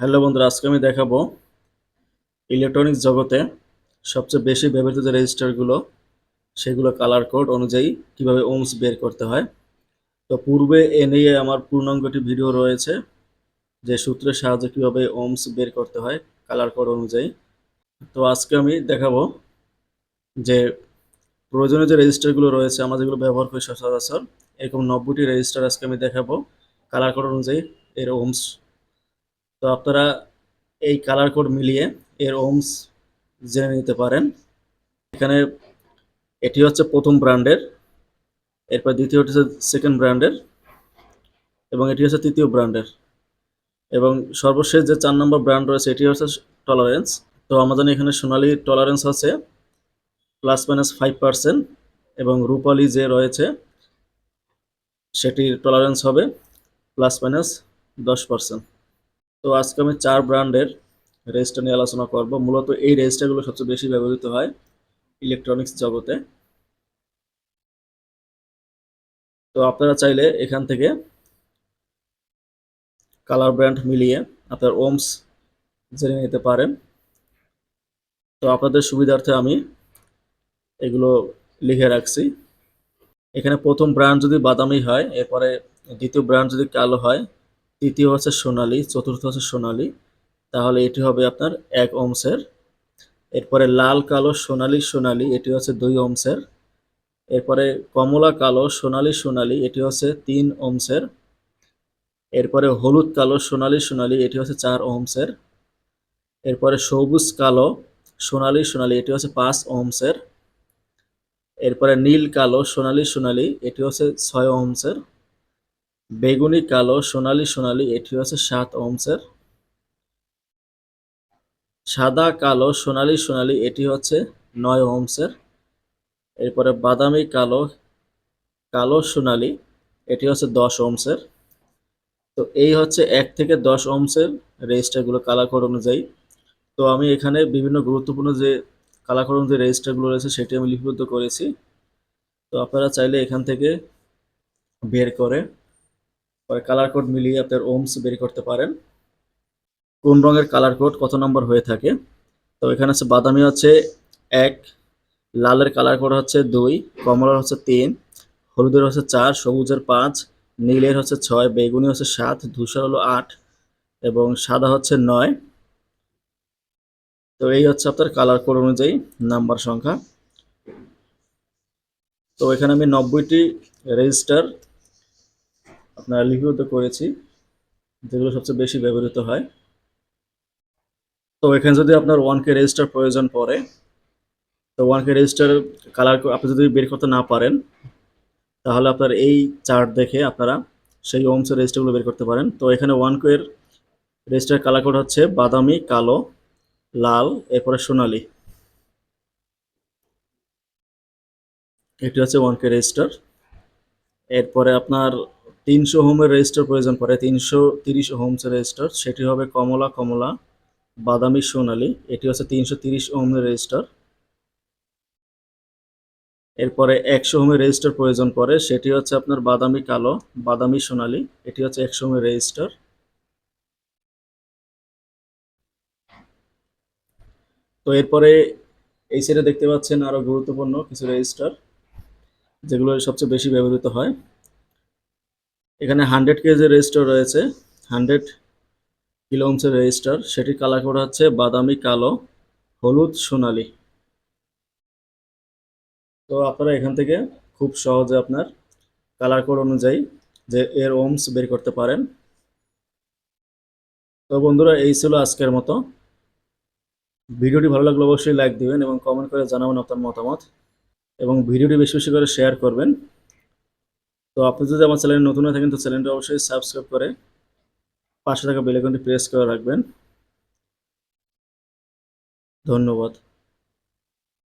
Hello বন্ধুরা, আজকে আমি দেখাবো ইলেকট্রনিক্স জগতে সবচেয়ে বেশি ব্যবহৃত যে রেজিস্টারগুলো সেগুলো কালার কোড অনুযায়ী কীভাবে ওমস বের করতে হয়। তো পূর্বে এ নিয়ে আমার পূর্ণাঙ্গটি ভিডিও রয়েছে, যে সূত্রের সাহায্যে কীভাবে ওমস বের করতে হয় কালার কোড অনুযায়ী। তো আজকে আমি দেখাবো যে প্রয়োজনীয় যে রেজিস্টারগুলো রয়েছে, আমরা যেগুলো ব্যবহার করি সচরাচর, এরকম নব্বইটি রেজিস্টার আজকে আমি দেখাবো কালার কোড অনুযায়ী এর ওমস তো আপনারা এই কালার কোড মিলিয়ে এর ওমস জেনে নিতে পারেন। এখানে এটি হচ্ছে প্রথম ব্র্যান্ডের, এরপর দ্বিতীয় হচ্ছে সেকেন্ড ব্র্যান্ডের, এবং এটি হচ্ছে তৃতীয় ব্র্যান্ডের। এবং সর্বশেষ যে চার নম্বর ব্র্যান্ড রয়েছে, এটি হচ্ছে টলারেন্স তো আমাদের এখানে সোনালি টলারেন্স আছে প্লাস মাইনাস ফাইভ পার্সেন্ট এবং রূপালি যে রয়েছে, সেটির টলারেন্স হবে প্লাস মাইনাস দশ পার্সেন্ট তো আজকে আমি চার ব্র্যান্ডের রেজিস্টার নিয়ে আলোচনা করব। মূলত এই রেজিস্টারগুলো সবচেয়ে বেশি ব্যবহৃত হয় ইলেকট্রনিক্স জগতে। তো আপনারা চাইলে এখান থেকে কালার ব্র্যান্ড মিলিয়ে আপনার ওমস জেনে নিতে পারেন। তো আপনাদের সুবিধার্থে আমি এগুলো লিখে রাখছি। এখানে প্রথম ব্র্যান্ড যদি বাদামি হয়, এরপরে দ্বিতীয় ব্র্যান্ড যদি কালো হয় তৃতীয় হচ্ছে সোনালি, চতুর্থ হচ্ছে সোনালি। তাহলে এটি হবে আপনার এক অংশের। এরপরে লাল, কালো, সোনালি সোনালি, এটি হচ্ছে দুই অংশের। এরপরে কমলা, কালো, সোনালি সোনালি, এটি হচ্ছে তিন ওমসের এরপরে হলুদ, কালো, সোনালি সোনালি, এটি হচ্ছে চার ওমসের এরপরে সবুজ, কালো, সোনালি সোনালি, এটি হচ্ছে পাঁচ ওমসের এরপরে নীল, কালো, সোনালি সোনালি, এটি হচ্ছে ছয় ওমসের বেগুনি, কালো, সোনালি সোনালি এটি হচ্ছে সাত ওমসের। সাদা, কালো, সোনালি সোনালি এটি হচ্ছে নয় ওমসের। এরপরে বাদামি, কালো কালো, সোনালি এটি হচ্ছে দশ ওমসের। তো এই হচ্ছে এক থেকে দশ ওমসের রেজিস্টারগুলো কালার কোড অনুযায়ী। তো আমি এখানে বিভিন্ন গুরুত্বপূর্ণ যে কালার অনুযায়ী রেজিস্টারগুলো রয়েছে সেটি আমি লিপিবদ্ধ করেছি। তো আপনারা চাইলে এখান থেকে বের করে পরে কালার কোড মিলিয়ে আপনার ওমস বের করতে পারেন। কোন রঙের কালার কোড কত নম্বর হয়ে থাকে? তো এখানে হচ্ছে বাদামি হচ্ছে এক, লালের কালার কোড হচ্ছে দুই, কমলার হচ্ছে তিন, হলুদের হচ্ছে চার, সবুজের পাঁচ, নীলের হচ্ছে ছয়, বেগুনি হচ্ছে সাত, ধূসর হলো আট এবং সাদা হচ্ছে নয়। তো এই হচ্ছে আপনার কালার কোড অনুযায়ী নাম্বার সংখ্যা। তো এখানে আমি নব্বইটি রেজিস্টার আপনার লিপিবদ্ধ করেছি, যেগুলো সবচেয়ে বেশি ব্যবহৃত হয়। তো এখানে যদি আপনার ওয়ান কে রেজিস্টার প্রয়োজন পড়ে, তো ওয়ান কে রেজিস্টার কালার আপনি যদি বের করতে না পারেন, তাহলে আপনার এই চার্ট দেখে আপনারা সেই ওমসের রেজিস্টারগুলো বের করতে পারেন। তো এখানে ওয়ান কোয়ের রেজিস্টার কালার কোড হচ্ছে বাদামি, কালো, লাল, এরপরে সোনালি। এটি হচ্ছে ওয়ান কে রেজিস্টার এরপরে আপনার তিনশো হোমের রেজিস্টার প্রয়োজন পড়ে। তিনশো তিরিশ হোমসের রেজিস্টার সেটি হবে কমলা কমলা, বাদামি, সোনালি। এটি হচ্ছে তিনশো তিরিশ ওহমের রেজিস্টার এরপরে একশো হোমের রেজিস্টার প্রয়োজন পড়ে, সেটি হচ্ছে আপনার বাদামি, কালো, বাদামি, সোনালি। এটি হচ্ছে একশো হোমের রেজিস্টার তো এরপরে এই সাইডে দেখতে পাচ্ছেন আরও গুরুত্বপূর্ণ কিছু রেজিস্টার যেগুলো সবচেয়ে বেশি ব্যবহৃত হয়। এখানে হান্ড্রেড কেজের রেজিস্টার রয়েছে। হান্ড্রেড কিলো ওমসের রেজিস্টার সেটির কালার কোড হচ্ছে বাদামি, কালো, হলুদ, সোনালি। তো আপনারা এখান থেকে খুব সহজে আপনার কালার কোড অনুযায়ী যে এর ওমস বের করতে পারেন। তো বন্ধুরা, এই ছিল আজকের মতো। ভিডিওটি ভালো লাগলে অবশ্যই লাইক দিবেন এবং কমেন্ট করে জানাবেন আপনার মতামত। এবং ভিডিওটি বেশি বেশি করে শেয়ার করবেন। তো আপনি যদি আমার চ্যানেলে নতুন হয়ে থাকেন, তো চ্যানেলটি অবশ্যই সাবস্ক্রাইব করে পাশে থাকা বেলাইকনটি প্রেস করে রাখবেন। ধন্যবাদ।